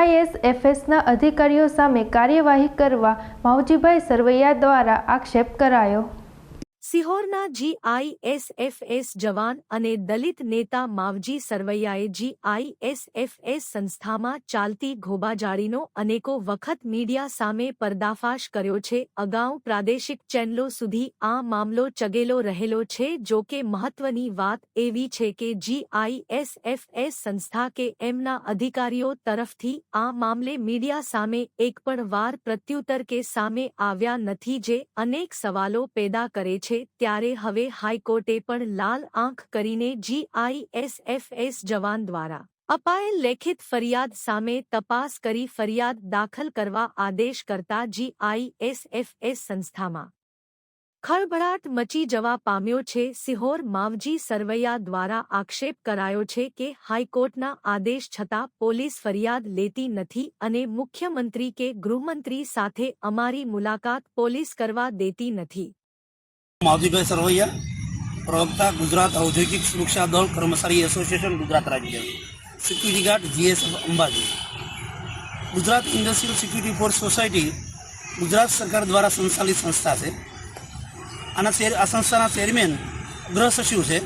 જીઆઈએસએફએસના અધિકારીઓ સામે કાર્યવાહી કરવા માવજીભાઈ સરવૈયા દ્વારા આક્ષેપ કરાયો. સિહોરના જીઆઈએસએફએસ જવાન અને દલિત નેતા માવજી સરવૈયાએ જીઆઈએસએફએસ સંસ્થામાં ચાલતી ઘોબાજાળીનો અનેકો વખત મીડિયા સામે પર્દાફાશ કર્યો છે. અગાઉ પ્રાદેશિક ચેનલો સુધી આ મામલો ચગેલો રહેલો છે, જો કે મહત્વની વાત એવી છે કે જીઆઈએસએફએસ સંસ્થા કે એમના અધિકારીઓ તરફથી આ મામલે મીડિયા સામે એક પણ વાર પ્રત્યુત્તર કે સામે આવ્યા નથી જે અનેક સવાલો પેદા કરે છે. ત્યારે હવે હાઈકોર્ટે પણ લાલ આંખ કરીને જીઆઈએસએફએસ જવાન દ્વારા અપાયેલ લેખિત ફરિયાદ સામે તપાસ કરી ફરિયાદ દાખલ કરવા આદેશ કરતા જીઆઈએસએફએસ સંસ્થામાં ખળભળાટ મચી જવા પામ્યો છે. સિહોર માવજી સરવૈયા દ્વારા આક્ષેપ કરાયો છે કે હાઈકોર્ટના આદેશ છતાં પોલીસ ફરિયાદ લેતી નથી અને મુખ્યમંત્રી કે ગૃહમંત્રી સાથે અમારી મુલાકાત પોલીસ કરવા દેતી નથી. માવજીભાઈ સરવૈયા, પ્રવક્તા ગુજરાત ઔદ્યોગિક સુરક્ષા દળ કર્મચારી એસોસિએશન ગુજરાત રાજ્ય, security guard GSF Ambaji. Gujarat industrial security force society Gujarat સરકાર દ્વારા સંચાલિત સંસ્થા છે. આના આ સંસ્થાના ચેરમેન ગૃહ સચિવ છે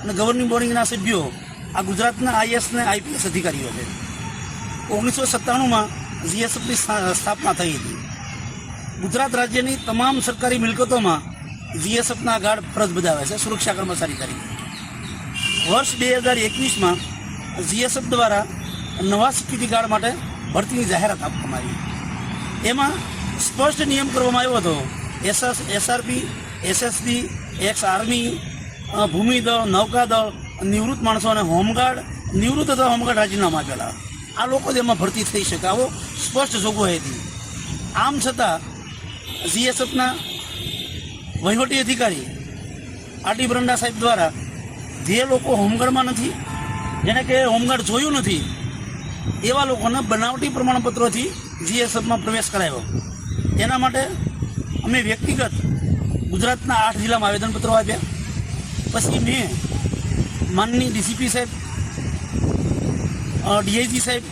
અને ગવર્નિંગ બોર્ડિંગના સભ્યો આ ગુજરાતના આઈએસ અને આઈપીએસ અધિકારીઓ છે. ઓગણીસો સત્તાણુંમાં જીએસએફની સ્થાપના થઈ હતી. ગુજરાત રાજ્યની તમામ સરકારી મિલકતોમાં જીએસએફના ગાર્ડ ફરજ બજાવે છે સુરક્ષા કર્મચારી તરીકે. વર્ષ બે હજાર એકવીસમાં જીએસએફ દ્વારા નવા સિક્યુરિટી ગાર્ડ માટે ભરતીની જાહેરાત આપવામાં આવી. એમાં સ્પષ્ટ નિયમ કરવામાં આવ્યો હતો. SS, SRP SSB ex army ભૂમિદળ નૌકાદળ નિવૃત્ત માણસો અને હોમગાર્ડ, નિવૃત્ત અથવા હોમગાર્ડ રાજીનામા આપેલા. આ લોકો જ એમાં ભરતી થઈ શકે. આવો સ્પષ્ટ જોગવાઈ હતી. આમ છતાં જીએસએફના વહીવટી અધિકારી આરટી બ્રંડા સાહેબ દ્વારા જે લોકો હોમગાર્ડમાં નથી, જેને કે હોમગાર્ડ જોયું નથી, એવા લોકોને બનાવટી પ્રમાણપત્રોથી જીએસએફમાં પ્રવેશ કરાયો. એના માટે અમે વ્યક્તિગત ગુજરાતના આઠ જિલ્લામાં આવેદનપત્રો આપ્યા. પછી મેં માનની ડીસીપી સાહેબ ડીઆઈજી સાહેબ,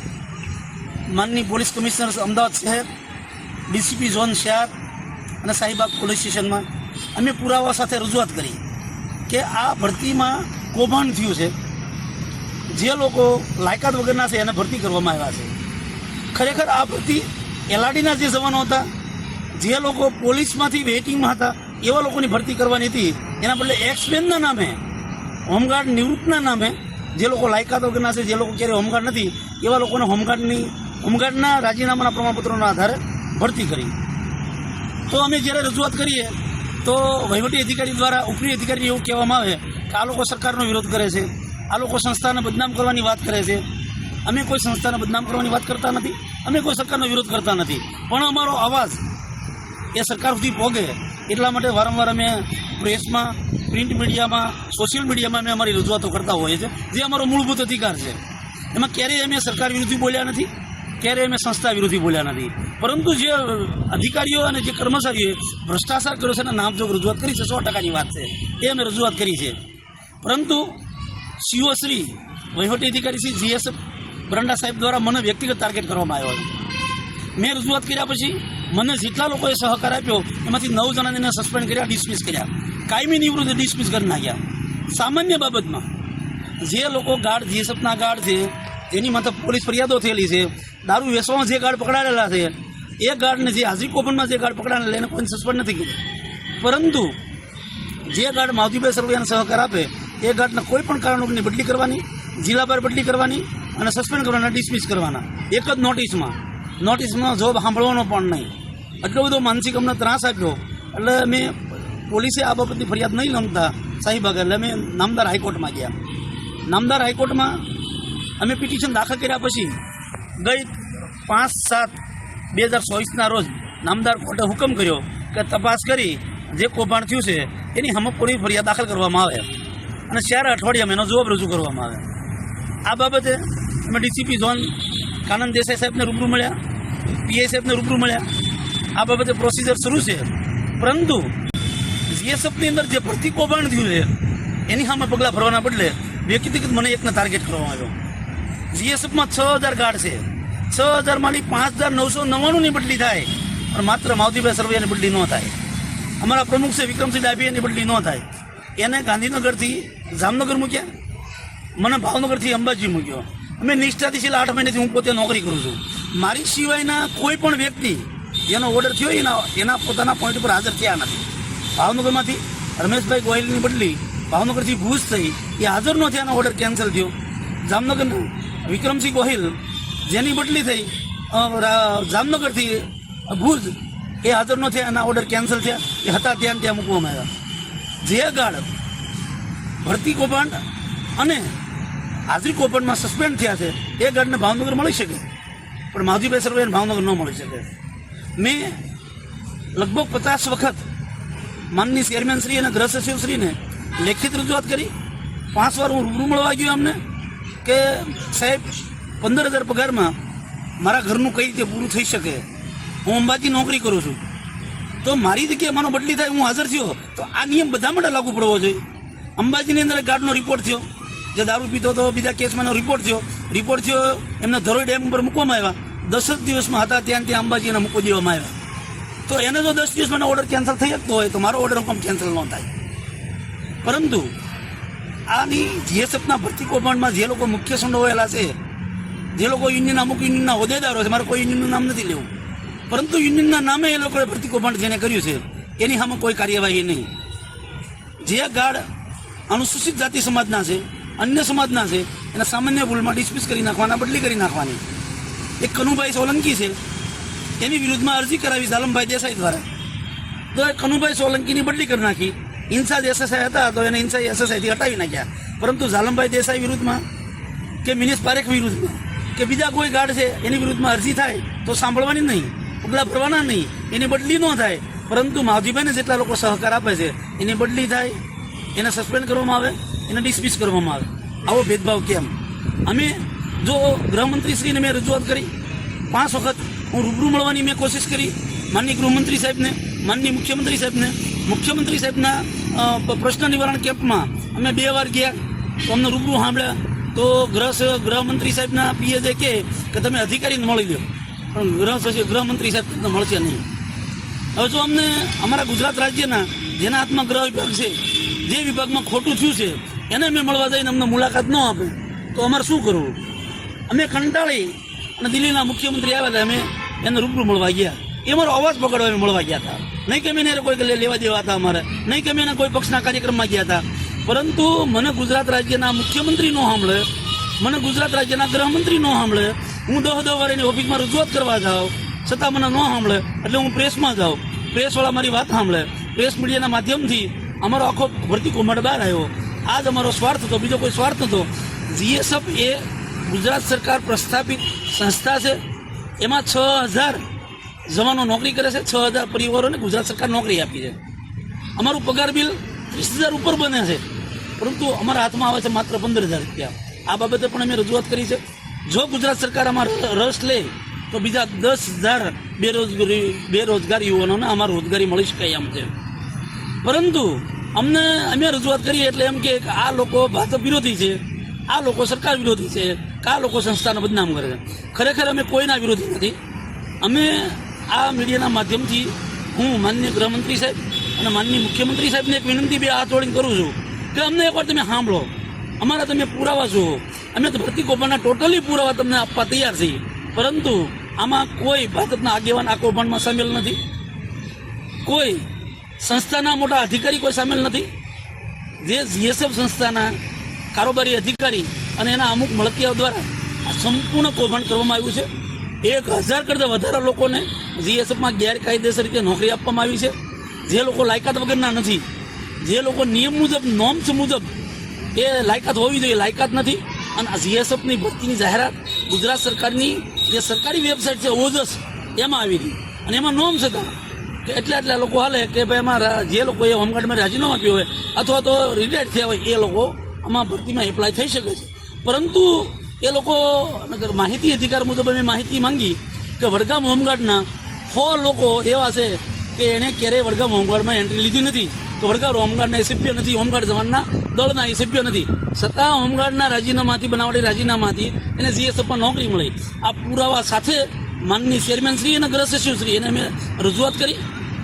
માનની પોલીસ કમિશનર અમદાવાદ શહેર, ડીસીપી ઝોન શહેર અને સાહિબાગ પોલીસ સ્ટેશનમાં અમે પુરાવા સાથે રજૂઆત કરી કે આ ભરતીમાં કૌભાંડ થયું છે. જે લોકો લાયકાત વગરના છે એને ભરતી કરવામાં આવ્યા છે. ખરેખર આ ભરતી એલઆરડીના જે જવાનો હતા, જે લોકો પોલીસમાંથી વેઇટિંગમાં હતા, એવા લોકોની ભરતી કરવાની હતી. એના બદલે એક્સમેનના નામે, હોમગાર્ડ નિવૃત્તના નામે જે લોકો લાયકાત વગરના છે, જે લોકો ક્યારેય હોમગાર્ડ નથી, એવા લોકોને હોમગાર્ડની, હોમગાર્ડના રાજીનામાના પ્રમાણપત્રોના આધારે ભરતી કરી. તો અમે જ્યારે રજૂઆત કરીએ તો વહીવટી અધિકારી દ્વારા ઉપરી અધિકારી એવું કહેવામાં આવે કે આ લોકો સરકારનો વિરોધ કરે છે. આ લોકો સંસ્થાને બદનામ કરવાની વાત કરે છે. અમે કોઈ સંસ્થાને બદનામ કરવાની વાત કરતા નથી. અમે કોઈ સરકારનો વિરોધ કરતા નથી. પણ અમારો અવાજ એ સરકાર સુધી પહોંચે એટલા માટે વારંવાર અમે પ્રેસમાં, પ્રિન્ટ મીડિયામાં, સોશિયલ મીડિયામાં અમે અમારી રજૂઆતો કરતા હોઈએ છીએ. જે અમારો મૂળભૂત અધિકાર છે. એમાં ક્યારેય અમે સરકાર વિરોધી બોલ્યા નથી. ક્યારેય અમે સંસ્થા વિરોધી બોલ્યા નથી. પરંતુ જે અધિકારીઓ અને જે કર્મચારીઓએ ભ્રષ્ટાચાર કર્યો છે એના નામજોગ રજૂઆત કરી છે, સો ટકાની વાત છે. એ અમે રજૂઆત કરી છે. પરંતુ સીઓ શ્રી વહીવટી અધિકારી શ્રી જીએસ બ્રંડા સાહેબ દ્વારા મને વ્યક્તિગત ટાર્ગેટ કરવામાં આવ્યો મેં રજૂઆત કર્યા પછી મને જેટલા લોકોએ સહકાર આપ્યો, એમાંથી નવ જણાને એને સસ્પેન્ડ કર્યા ડિસમિસ કર્યા. કાયમી નિવૃત્ત ડિસમિસ કરી નાખ્યા. સામાન્ય બાબતમાં જે લોકો ગાર્ડ જીએસએફના ગાર્ડ છે એની માથે પોલીસ ફરિયાદો થયેલી છે. દારૂ વેચવામાં જે ગાર્ડ પકડાયેલા છે, એ ગાર્ડને જે હાજરી કોપનમાં જે ગાર્ડ પકડાયેલા, એને કોઈ સસ્પેન્ડ નથી કર્યું. પરંતુ જે ગાર્ડ માવજીભાઈ સરવૈયાને સહકાર આપે, એ ગાર્ડને કોઈ પણ કારણોની બદલી કરવાની, જિલ્લા બહાર બદલી કરવાની અને સસ્પેન્ડ કરવાના ડિસમિસ કરવાના. એક જ નોટિસમાં નોટિસમાં જોબ સાંભળવાનો પણ નહીં. એટલો બધો માનસિક અમને ત્રાસ આપ્યો. એટલે મેં પોલીસે આ બાબતની ફરિયાદ નહીં લમતા સાહીબાગ એટલે અમે નામદાર હાઈકોર્ટમાં ગયા. નામદાર હાઈકોર્ટમાં અમે પિટિશન દાખલ કર્યા પછી ગઈ પાંચ સાત બે હજાર ચોવીસના રોજ નામદાર કોર્ટે હુકમ કર્યો કે તપાસ કરી જે કૌભાંડ થયું છે એની હમપોરી ફરિયાદ દાખલ કરવામાં આવે. અને ચાર અઠવાડિયામાં એનો જવાબ રજૂ કરવામાં આવે. આ બાબતે અમે ડીસીપી ઝોન કાનંદ દેસાઈ સાહેબને રૂબરૂ મળ્યા પીઆઈ સાહેબને રૂબરૂ મળ્યા. આ બાબતે પ્રોસિજર શરૂ છે. પરંતુ જીએસએફની અંદર જે ભરતી કૌભાંડ થયું છે, એની સામે પગલાં ભરવાના બદલે વ્યક્તિગત મને એકને ટાર્ગેટ કરવામાં આવ્યો. જીએસએફમાં છ હજાર કાર્ડ છે. છ હજારમાંથી પાંચ હજાર નવસો નવ્વાણુંની બદલી થાય. પણ માત્ર માવતીભાઈ સરવૈયાની બદલી ન થાય. અમારા પ્રમુખ છે વિક્રમસિંહ ડાભીયાની બદલી ન થાય. એને ગાંધીનગરથી જામનગર મૂક્યા. મને ભાવનગરથી અંબાજી મૂક્યો. અમે નિષ્ઠાથી છેલ્લા આઠ મહિનાથી હું પોતે નોકરી કરું છું. મારી સિવાયના કોઈ પણ વ્યક્તિ જેનો ઓર્ડર થયો એના એના પોતાના પોઈન્ટ પર હાજર થયા નથી. ભાવનગરમાંથી રમેશભાઈ ગોયલની બદલી ભાવનગરથી ભુજ થઈ એ હાજર ન થયાનો ઓર્ડર કેન્સલ થયો. જામનગરના વિક્રમસિંહ ગોહિલ, જેની બદલી થઈ જામનગરથી ભુજ, એ હાજર ન થયા, એના ઓર્ડર કેન્સલ થયા, એ હતા ત્યાં ત્યાં મૂકવામાં આવ્યા. જે ગાર્ડ ભરતી કૌભાંડ અને હાજરી કૌભાંડમાં સસ્પેન્ડ થયા છે, એ ગાર્ડને ભાવનગર મળી શકે. પણ માધુભાઈ સર્વેને ભાવનગર ન મળી શકે. મેં લગભગ પચાસ વખત માનની ચેરમેન શ્રી અને ગૃહ સચિવશ્રીને લેખિત રજૂઆત કરી. પાંચ વાર હું રૂબરૂ મળવા ગયો અમને કે સાહેબ, પંદર હજાર પગારમાં મારા ઘરનું કઈ રીતે પૂરું થઈ શકે? હું અંબાજી નોકરી કરું છું. તો મારી જગ્યાએ માનો બદલી થાય, હું હાજર થયો, તો આ નિયમ બધા માટે લાગુ પડવો જોઈએ. અંબાજીની અંદર ગાર્ડનો રિપોર્ટ થયો. જે દારૂ પીતો હતો, બીજા કેસમાંનો રિપોર્ટ થયો. રિપોર્ટ થયો, એમને ધરોઈ ડેમ ઉપર મૂકવામાં આવ્યા. દસ જ દિવસમાં હતા, ત્યાં ત્યાં અંબાજી એને મૂકી દેવામાં આવ્યા. તો એને જો દસ દિવસમાં ઓર્ડર કેન્સલ થઈ શકતો હોય, તો મારો ઓર્ડર કેન્સલ ન થાય. પરંતુ આની જીએસએફના ભરતી કૌભાંડમાં જે લોકો મુખ્ય સંડોવાયેલા છે, જે લોકો યુનિયન અમુક યુનિયનના હોદ્દેદારો છે, મારે કોઈ યુનિયનનું નામ નથી લેવું. પરંતુ યુનિયનના નામે એ લોકોએ ભરતી કૌભાંડ જેને કર્યું છે, એની સામે કોઈ કાર્યવાહી નહીં. જે ગાર્ડ અનુસૂચિત જાતિ સમાજના છે, અન્ય સમાજના છે, એના સામાન્ય ભૂલમાં ડિસમિસ કરી નાખવાના, બદલી કરી નાખવાની. એક કનુભાઈ સોલંકી છે, એની વિરુદ્ધમાં અરજી કરાવી ઝાલમભાઈ દેસાઈ દ્વારા. તો એ કનુભાઈ સોલંકીની બદલી કરી નાખી. ઇન્સાજ એસએસઆઈ હતા તો એને હિંસા એસએસઆઈથી હટાવી નાખ્યા. પરંતુ ઝાલમભાઈ દેસાઈ વિરુદ્ધમાં કે મિનેશ પારેખ વિરુદ્ધમાં કે બીજા કોઈ ગાર્ડ છે, એની વિરુદ્ધમાં અરજી થાય તો સાંભળવાની નહીં, પગલાં ભરવાના નહીં, એની બદલી ન થાય. પરંતુ માવજીભાઈને જેટલા લોકો સહકાર આપે છે, એની બદલી થાય, એને સસ્પેન્ડ કરવામાં આવે, એને ડિસમિસ કરવામાં આવે. આવો ભેદભાવ કેમ? અમે જો ગૃહમંત્રીશ્રીને મેં રજૂઆત કરી, પાંચ વખત હું રૂબરૂ મળવાની મેં કોશિશ કરી માનની ગૃહમંત્રી સાહેબને માનની મુખ્યમંત્રી સાહેબને મુખ્યમંત્રી સાહેબના પ્રશ્ન નિવારણ કેમ્પમાં અમે બે વાર ગયા. તો અમને રૂબરૂ સાંભળ્યા. તો ગૃહ ગૃહમંત્રી સાહેબના પીએજે કહે કે તમે અધિકારીને મળી લો પણ ગૃહ સચિવ ગૃહમંત્રી સાહેબ તમને મળશે નહીં. હવે જો અમને અમારા ગુજરાત રાજ્યના, જેના હાથમાં ગૃહ વિભાગ છે, જે વિભાગમાં ખોટું થયું છે, એને અમે મળવા જઈને અમને મુલાકાત ન આપે. તો અમારે શું કરવું? અમે કંટાળી અને દિલ્હીના મુખ્યમંત્રી આવ્યા હતા અમે એને રૂબરૂ મળવા ગયા. એ મારો અવાજ પકડવા મળવા ગયા હતા. નહીં કે મેં કોઈ લેવા દેવા હતા અમારે. નહીં કે મેં કોઈ પક્ષના કાર્યક્રમમાં ગયા હતા. પરંતુ મને ગુજરાત રાજ્યના મુખ્યમંત્રી નો સાંભળે, મને ગુજરાત રાજ્યના ગૃહમંત્રી નો સાંભળે, હું દહ દહ વાર એની ઓફિસમાં રજૂઆત કરવા જાઉં, છતાં મને ન સાંભળે, એટલે હું પ્રેસમાં જાઉં. પ્રેસવાળા મારી વાત સાંભળે. પ્રેસ મીડિયાના માધ્યમથી અમારો આખો ભરતી કુમાર બહાર આવ્યો. આ જ અમારો સ્વાર્થ હતો. બીજો કોઈ સ્વાર્થ હતો જીએસએફ એ ગુજરાત સરકાર પ્રસ્થાપિત સંસ્થા છે. એમાં છ હજાર જવાનો નોકરી કરે છે, છ હજાર પરિવારોને ગુજરાત સરકાર નોકરી આપી છે. અમારું પગાર બિલ વીસ હજાર ઉપર બને છે. પરંતુ અમારા હાથમાં આવે છે માત્ર પંદર હજાર રૂપિયા. આ બાબતે પણ અમે રજૂઆત કરી છે. જો ગુજરાત સરકાર અમારો રસ લે, તો બીજા દસ હજાર બેરોજગારી, બેરોજગાર યુવાનોને અમારે રોજગારી મળી શકાય એમ છે. પરંતુ અમને, અમે રજૂઆત કરીએ એટલે એમ કે આ લોકો ભાજપ વિરોધી છે, આ લોકો સરકાર વિરોધી છે આ લોકો સંસ્થાને બદનામ કરે છે. ખરેખર અમે કોઈના વિરોધી નથી. અમે આ મીડિયાના માધ્યમથી હું માનનીય ગૃહમંત્રી સાહેબ અને માનનીય મુખ્યમંત્રી સાહેબને એક વિનંતી બે હાથ જોડીને કરું છું કે અમને એકવાર તમે સાંભળો. અમારા તમે પુરાવા છો અમે તો ભરતી કૌભાંડના ટોટલી પુરાવા તમને આપવા તૈયાર છીએ. પરંતુ આમાં કોઈ ભારતના આગેવાન આ કૌભાંડમાં સામેલ નથી. કોઈ સંસ્થાના મોટા અધિકારી કોઈ સામેલ નથી. જે જીએસએફ સંસ્થાના કારોબારી અધિકારી અને એના અમુક મળતિયાઓ દ્વારા આ સંપૂર્ણ કૌભાંડ કરવામાં આવ્યું છે. એક હજાર કરતાં વધારે લોકોને જીએસએફમાં ગેરકાયદેસર રીતે નોકરી આપવામાં આવી છે. જે લોકો લાયકાત વગરના નથી. જે લોકો નિયમ મુજબ, નોમ્સ મુજબ એ લાયકાત હોવી જોઈએ. લાયકાત નથી. અને આ જીએસએફની ભરતીની જાહેરાત ગુજરાત સરકારની જે સરકારી વેબસાઇટ છે, ઓજસ, એમાં આવી હતી. અને એમાં નોમ્સ હતા. કે એટલા એટલા લોકો હાલે કે ભાઈ એમાં જે જે લોકોએ હોમગાર્ડમાં રાજીનામું આપ્યું હોય, અથવા તો રિટાયર્ડ થયા હોય, એ લોકો આમાં ભરતીમાં એપ્લાય થઈ શકે છે. પરંતુ એ લોકો માહિતી અધિકાર મુજબ અમે માહિતી માંગી કે વડગામ હોમગાર્ડના સો લોકો એવા છે કે એણે ક્યારેય વડગામ હોમગાર્ડમાં એન્ટ્રી લીધી નથી. તો વડગામ હોમગાર્ડના એ સભ્ય નથી, હોમગાર્ડ જવાનના દળના એ સભ્ય નથી. છતાં હોમગાર્ડના રાજીનામાથી, બનાવટી રાજીનામાથી એને જીએસએફમાં નોકરી મળી. આ પુરાવા સાથે માનની ચેરમેન શ્રી અને ગૃહ સચિવશ્રી એને અમે રજૂઆત કરી.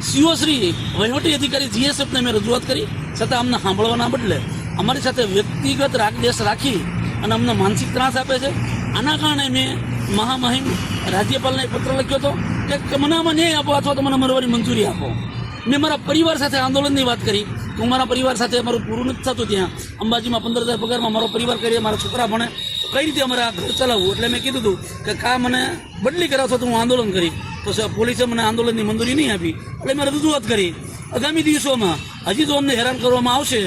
સીઓશ્રી વહીવટી અધિકારી જીએસએફને અમે રજૂઆત કરી. છતાં અમને સાંભળવાના બદલે અમારી સાથે વ્યક્તિગત રાગદેશ રાખી અને અમને માનસિક ત્રાસ આપે છે. આના કારણે મેં મહામહિમ રાજ્યપાલને પત્ર લખ્યો હતો કે મને આમાં ન્યાય આપો અથવા તો મને મરવાની મંજૂરી આપો. મેં મારા પરિવાર સાથે આંદોલનની વાત કરી. હું મારા પરિવાર સાથે મારું પૂરું નથી થતું ત્યાં. અંબાજીમાં પંદર હજાર પગારમાં મારો પરિવાર કરીએ મારા છોકરા ભણે. કઈ રીતે અમારે આ ઘર ચલાવવું? એટલે મેં કીધું હતું કે કા મને બદલી કરાવશો તો હું આંદોલન કરી. તો પોલીસે મને આંદોલનની મંજૂરી નહીં આપી. એટલે મેં રજૂઆત કરી. આગામી દિવસોમાં હજી તો અમને હેરાન કરવામાં આવશે.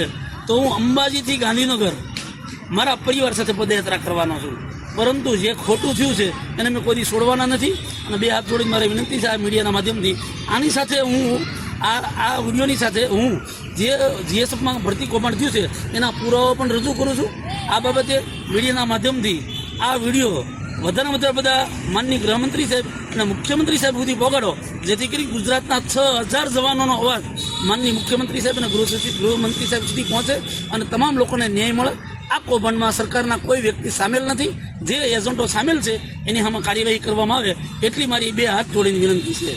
તો હું અંબાજીથી ગાંધીનગર મારા પરિવાર સાથે પદયાત્રા કરવાનો છું. પરંતુ જે ખોટું થયું છે, એને મેં કોઈ છોડવાના નથી. અને બે હાથ જોડીને મારી વિનંતી છે આ મીડિયાના માધ્યમથી. આની સાથે હું, આ આ વિડીયોની સાથે હું જે, જીએસએફમાં ભરતી કૌભાંડ થયું છે, એના પુરાવા પણ રજૂ કરું છું. આ બાબતે મીડિયાના માધ્યમથી આ વીડિયો વધારે વધારે બધા માનની ગૃહમંત્રી સાહેબ અને મુખ્યમંત્રી સાહેબ સુધી પહોંચાડો. જેથી કરી ગુજરાતના છ હજાર જવાનોનો અવાજ માનની મુખ્યમંત્રી સાહેબ અને ગૃહ સચિવ, ગૃહમંત્રી સાહેબ સુધી પહોંચે અને તમામ લોકોને ન્યાય મળે. આ કૌભાંડમાં સરકારના કોઈ વ્યક્તિ સામેલ નથી. જે એજન્ટો સામેલ છે, એની સામે કાર્યવાહી કરવામાં આવે, એટલી મારી બે હાથ જોડીને વિનંતી છે.